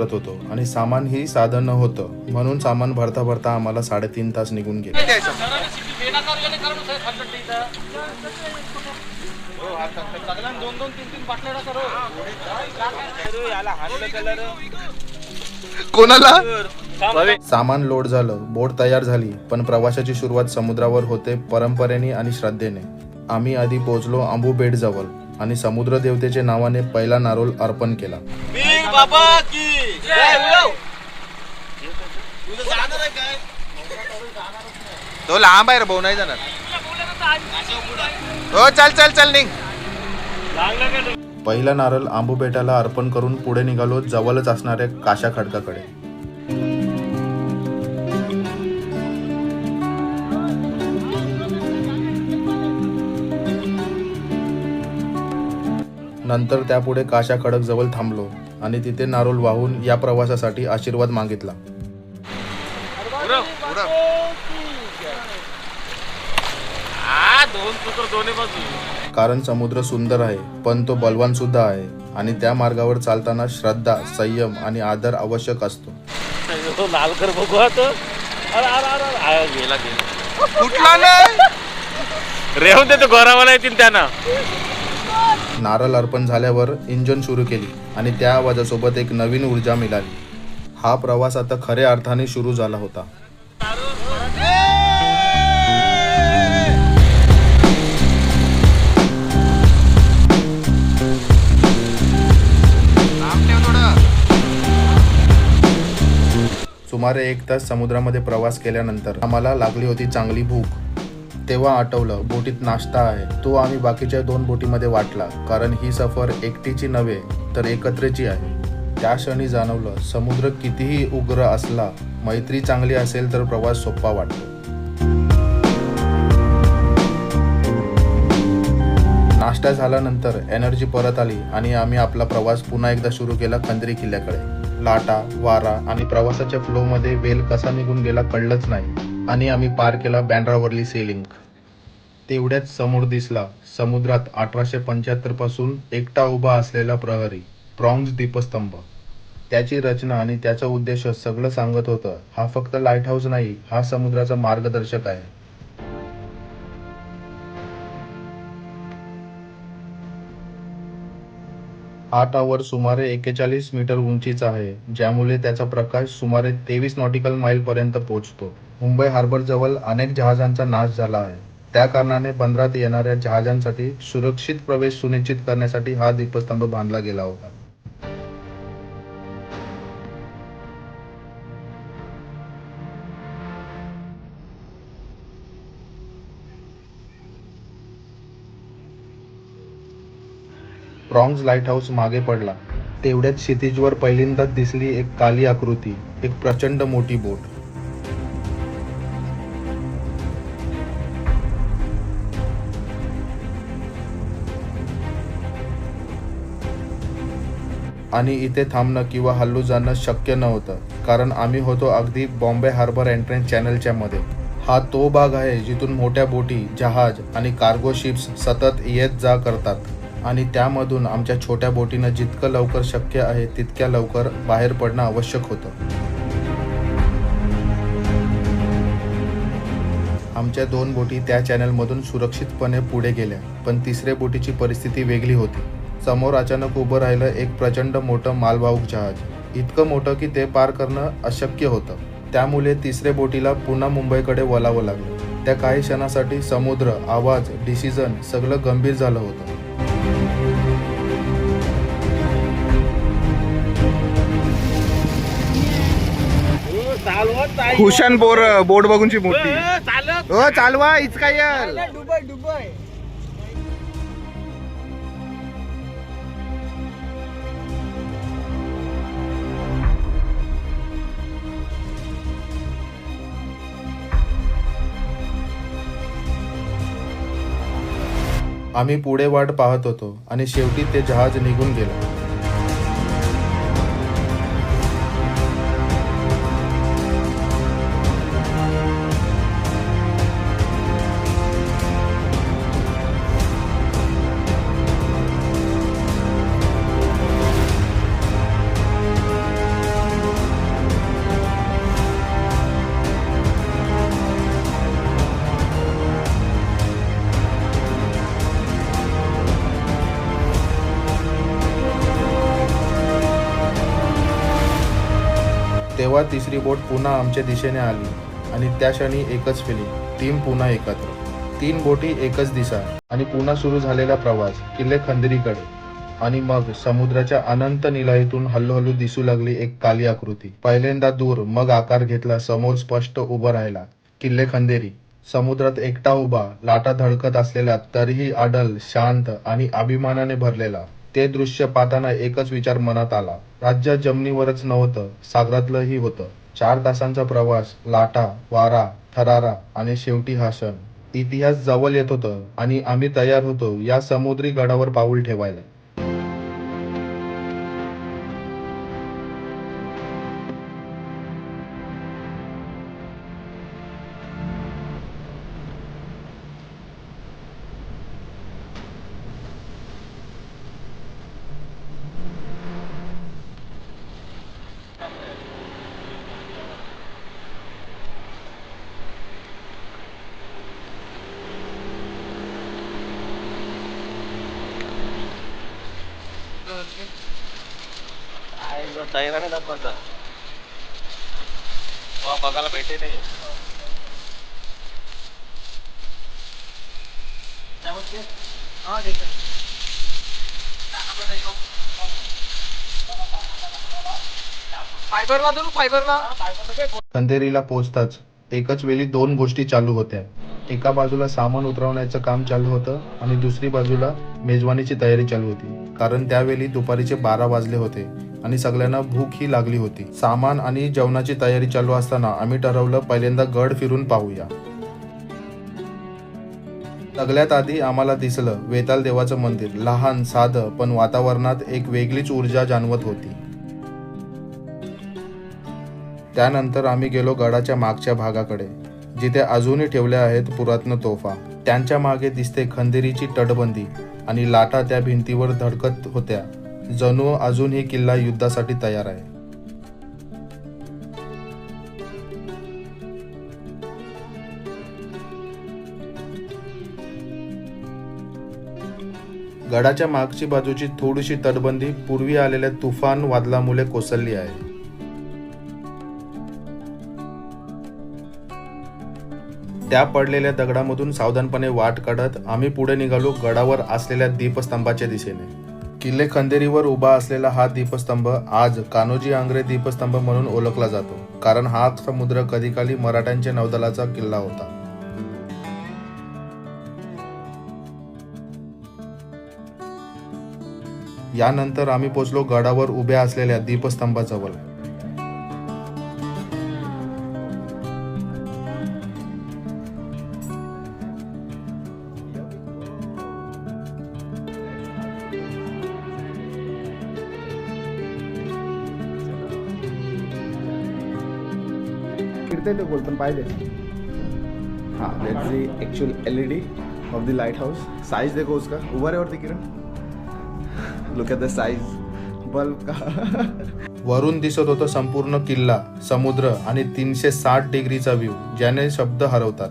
करत होतो. आणि सामान ही साधन होतं म्हणून सामान भरता भरता आम्हाला साडेतीन तास निघून गेले. कोणाला? सामान लोड झालं. बोट तयार झाली. पण प्रवासाची सुरुवात समुद्रावर होते परंपरेने आणि श्रद्धेने. आम्ही आधी पोहोचलो आंबू बेट जवळ आणि समुद्र देवतेचे नावाने पहिला नारोल अर्पण केला. तो लांब आहे रे भाऊ नाही जाणार. हो चल चल चल निघ. पहिला नारळ आंबू बेटाला अर्पण करून पुढे निघालो जवळच असणाऱ्या काशा खडकाकडे. नंतर त्यापुढे काशा खडक जवळ थांबलो. आणि तिथे नारोल वाहून या प्रवासासाठी आशीर्वाद मागितला. कारण समुद्र सुंदर आहे पण तो बलवान सुद्धा आहे आणि त्या मार्गावर चालताना श्रद्धा संयम आणि आदर आवश्यक असतो. तो लाल कर बघू आता. अरे अरे अरे अरे. आ, गेला गेला. कुठला नाही रेहून देतो गोरावाला येतील त्यांना. नारळ अर्पण झाल्यावर इंजन सुरू केली आणि त्या आवाजासोबत एक नवीन ऊर्जा मिळाली. हा प्रवास आता खऱ्या अर्थाने सुरू झाला होता. सुमारे एक तास समुद्रामध्ये प्रवास केल्यानंतर आम्हाला लागली होती चांगली भूक. तेव्हा आठवलं बोटीत नाश्ता आहे. तो आम्ही बाकीच्या दोन बोटीमध्ये वाटला कारण ही सफर एकटीची नव्हे तर एकत्रेची आहे. त्या क्षणी जाणवलं समुद्र कितीही उग्र असला मैत्री चांगली असेल तर प्रवास सोपा वाटतो. नाश्ता झाल्यानंतर एनर्जी परत आली आणि आम्ही आपला प्रवास पुन्हा एकदा सुरू केला खंदरी किल्ल्याकडे. लाटा वारा आणि प्रवासाच्या फ्लो मध्ये वेल कसा निघून गेला कळलंच नाही. आणि आम्ही पार केला बँड्रावरली सेलिंग तेवढ्यात समोर दिसला समुद्रात अठराशे पंच्याहत्तरपासून एकटा उभा असलेला प्रहरी प्रॉन्ग्स दीपस्तंभ. त्याची रचना आणि त्याचा उद्देश सगळं सांगत होतं. हा फक्त लाइट हाऊस नाही हा समुद्राचा मार्गदर्शक आहे. हा टॉवर सुमारे एक्केचाळीस मीटर उंचीचा आहे ज्यामुळे त्याचा प्रकाश सुमारे तेवीस नॉटिकल माईलपर्यंत पोहोचतो. मुंबई हार्बर जवळ अनेक जहाजांचा नाश झाला आहे. त्या कारणाने बंदरात येणाऱ्या जहाजांसाठी सुरक्षित प्रवेश सुनिश्चित करण्यासाठी हा दीपस्तंभ बांधला गेला होता. प्रॉन्ग्स लाइट हाऊस मागे पडला. तेवढ्यात क्षितिजवर पहिल्यांदाच दिसली एक काली आकृती एक प्रचंड मोठी बोट. आणि इथे थांबणं किंवा हल्लू जाणं शक्य नव्हतं. कारण आम्ही होतो अगदी बॉम्बे हार्बर एंट्रन्स चॅनलच्या मध्ये. हा तो भाग आहे जिथून मोठ्या बोटी जहाज आणि कार्गो शिप्स सतत येत जा करतात. आणि त्यामधून आमच्या छोट्या बोटीनं जितकं लवकर शक्य आहे तितक्या लवकर बाहेर पडणं आवश्यक होतं. आमच्या दोन बोटी त्या चॅनलमधून सुरक्षितपणे पुढे गेल्या पण तिसऱ्या बोटीची परिस्थिती वेगळी होती. समोर अचानक उभं राहिलं एक प्रचंड मोठं मालवाहूक जहाज. इतकं मोठं की ते पार करणं अशक्य होतं. त्यामुळे तिसऱ्या बोटीला पुन्हा मुंबईकडे वळावं लागलं. त्या काही क्षणासाठी समुद्र आवाज डिसिजन सगळं गंभीर झालं होतं. हो. खुशान बोर बोट बघूनची मोठी. हो, चालवा इचका डुबय डुबय. आम्ही पुढे वाट पाहत होतो आणि शेवटी ते जहाज निघून गेलं. तेव्हा तिसरी बोट पुन्हा आमच्या दिशेने आली आणि त्या क्षणी एकच फिलिंग टीम पुन्हा एकत्र. तीन बोटी एकच दिशा आणि पुन्हा सुरू झालेला प्रवास किल्ले खंदरीकडे. आणि मग समुद्राच्या अनंत निलाईतून हळूहळू दिसू लागली एक काली आकृती. पहिल्यांदा दूर मग आकार घेतला समोर स्पष्ट उभं राहिला किल्ले खंदेरी. समुद्रात एकटा उभा लाटा धडकत असलेला तरीही अडल शांत आणि अभिमानाने भरलेला. ते दृश्य पाहताना एकच विचार मनात आला. राज्य जमिनीवरच नव्हतं सागरातलंही होतं. चार तासांचा प्रवास लाटा वारा थरारा आणि शेवटी हा इतिहास जवळ येत होतं आणि आम्ही तयार होतो या समुद्री गडावर पाऊल ठेवायला. तयाराने दाखवता बघायला भेटे नाही खंदेरीला पोहोचताच एकच वेळी दोन गोष्टी चालू होत्या. एका बाजूला सामान उतरवण्याचं काम चालू होतं आणि दुसरी बाजूला मेजवानीची तयारी चालू होती. कारण त्यावेळी दुपारीचे बारा वाजले होते आणि सगळ्यांना भूक ही लागली होती. सामान आणि जेवणाची तयारी चालू असताना आम्ही ठरवलं पहिल्यांदा गड फिरून पाहूया. सगळ्यात आधी आम्हाला दिसलं वेताल देवाचं मंदिर. लहान साधं पण वातावरणात एक वेगळीच ऊर्जा जाणवत होती. त्यानंतर आम्ही गेलो गडाच्या मागच्या भागाकडे. जिथे अजूनही ठेवल्या आहेत पुरातन तोफा. त्यांच्या मागे दिसते खंदेरीची तटबंदी आणि लाटा त्या भिंतीवर धडकत होत्या. जणू अजूनही किल्ला युद्धासाठी तयार आहे. गडाच्या मागची बाजूची थोडीशी तटबंदी पूर्वी आलेल्या तुफान वादळामुळे कोसळली आहे. त्या पडलेल्या दगडामधून सावधानपणे वाट काढत आम्ही पुढे निघालो गडावर असलेल्या दीपस्तंभाच्या दिशेने. किल्ले खंदेरीवर उभा असलेला हा दीपस्तंभ आज कान्होजी आंग्रे दीपस्तंभ म्हणून ओळखला जातो कारण हा समुद्र कधीकाली मराठ्यांच्या नौदलाचा किल्ला होता. यानंतर आम्ही पोचलो गडावर उभ्या असलेल्या दीपस्तंभाजवळ. फिरते ते गोल पण पाहिजे हाँ that's the actual LED of the light house size देखो उसका. ऊपर है और Kiran look at the size bulb का. वरून दिसत होतं संपूर्ण किल्ला समुद्र आणि तीनशे साठ डिग्रीचा व्ह्यू ज्याने शब्द हरवतात.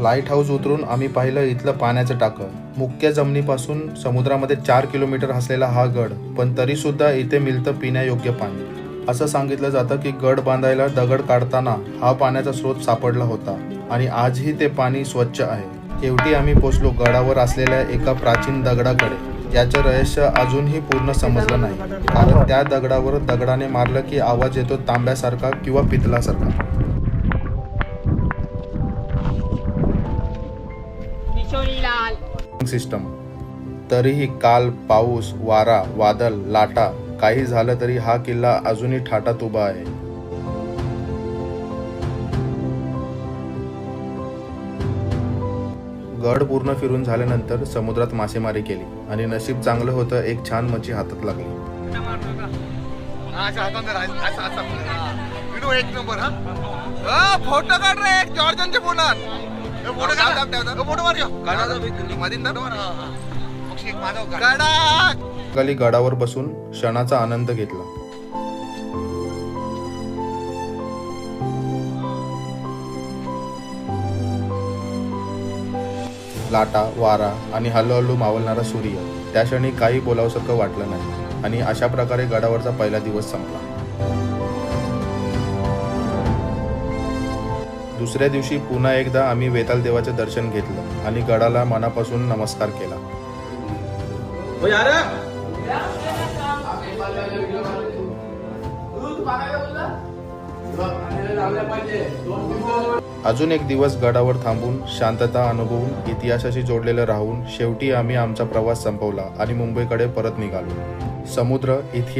लाइट हाऊस उतरून आम्ही पाहिलं इथलं पाण्याचं टाकं. मुख्य जमिनीपासून समुद्रामध्ये चार किलोमीटर असलेला हा गड पण तरी सुद्धा इथे मिळतं पिण्यायोग्य पाणी. असं सांगितलं जातं की गड बांधायला दगड काढताना हा पाण्याचा स्रोत सापडला होता आणि आजही ते पाणी स्वच्छ आहे. शेवटी आम्ही पोचलो गडावर असलेल्या एका प्राचीन दगडाकडे. याचं रहस्य अजूनही पूर्ण समजलं नाही. कारण त्या दगडावर दगडाने मारलं की आवाज येतो तांब्यासारखा किंवा पितलासारखा. सिस्टम. तरीही काल पाऊस वारा वादळ लाटा काही झालं तरी हा किल्ला अजूनही ठाटात उभा आहे. गड पूर्ण फिरून झाल्यानंतर समुद्रात मासेमारी केली आणि नशीब चांगलं होतं एक छान मच्छी हातात लागली. एक नंबर फोटो काढ रे जॉर्जनच्या फोनात खाली गडावर बसून क्षणाचा आनंद घेतला. लाटा वारा आणि हळूहळू मावळणारा सूर्य. त्या क्षणी काही बोलावसारखं वाटलं नाही. आणि अशा प्रकारे गडावरचा पहिला दिवस संपला. दुसऱ्या दिवशी पुन्हा एकदा आम्ही वेताल देवाचे दर्शन घेतलं आणि गडाला मनापासून नमस्कार केला. अजून एक दिवस गडावर थांबून शांतता अनुभवून इतिहासाशी जोडलेलं राहून शेवटी आम्ही आमचा प्रवास संपवला आणि मुंबईकडे परत निघालो. समुद्र इतिहास